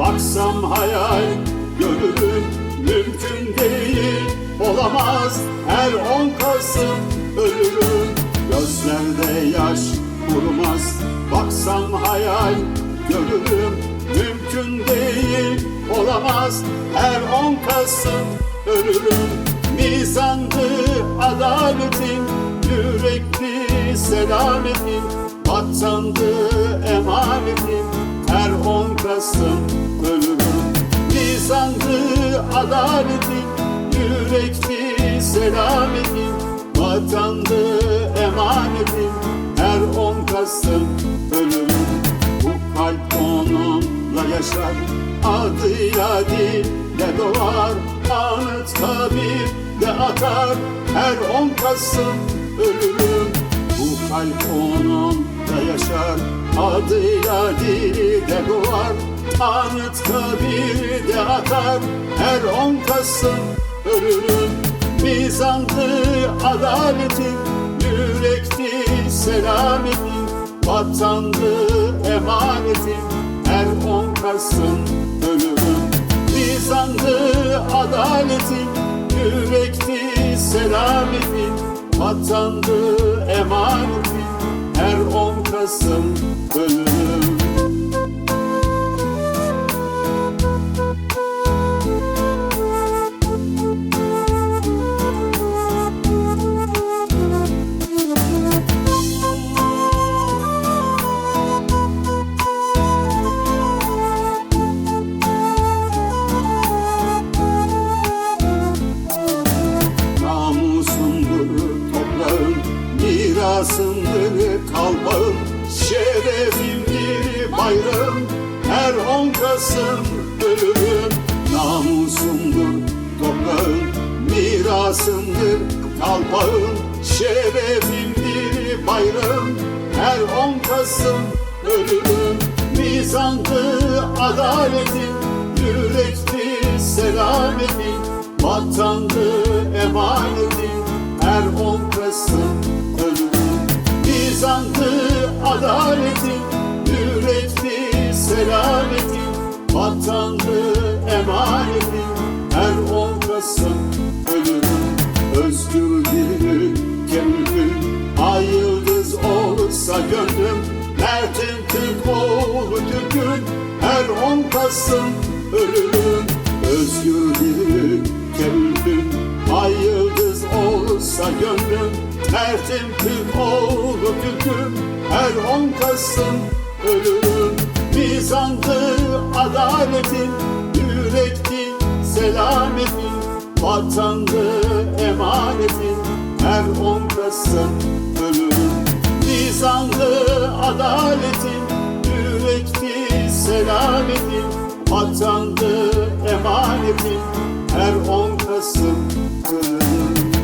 Baksam hayal görürüm mümkün değil. Olamaz her on Kasım ölürüm. Gözlerde yaş durmaz Baksam hayal görürüm mümkün değil. Olamaz her on Kasım ölürüm. Mizandı adaletim Yürekli selametim Vatandı emanetim Her on Kasım Mizandı adaletin Yürekli selametin Vatandı emanetin Her 10 Kasım ölürüm Bu kalp onunla yaşar. Adıyla dille doğar Anıt kabirde atar Her 10 Kasım ölürüm Bu kalp onunla yaşar. Adıyla dille doğar Anıt kabirde atar Her 10 Kasım ölürüm Mizandı adaletin Yürekti selametin Vatandı emanetin Her 10 Kasım ölürüm Mizandı adaletin Yürekti selametin Vatandı emanetin Her 10 Kasım ölürüm Kasım ölürüm. Namusumdur toprağım, mirasımdır kalbağım, şerefimdir bayrağım, her on Kasım ölürüm. Mizandı adaletin, yürekti selametin, Vatandı emanetin her on Kasım ölürüm Mizandı adaletin yürekti selametin Vatandı emanetin her on Kasım ölürüm. Özgür bir ülke mülküm Ay yıldız olsa gönlüm. Mert'in Türk oğlu Türk'ün Her on Kasım ölürüm. Özgür bir ülke Ay yıldız olsa gönlüm. Mert'in Türk oğlu Türk'üm Her on Kasım ölürüm Mizandı adaletin Yürekti selametin Vatandı emanetin Her on Kasım ölürüm Mizanlı adaletin Yürekti selametin Vatandı emanetin Her on Kasım ölürüm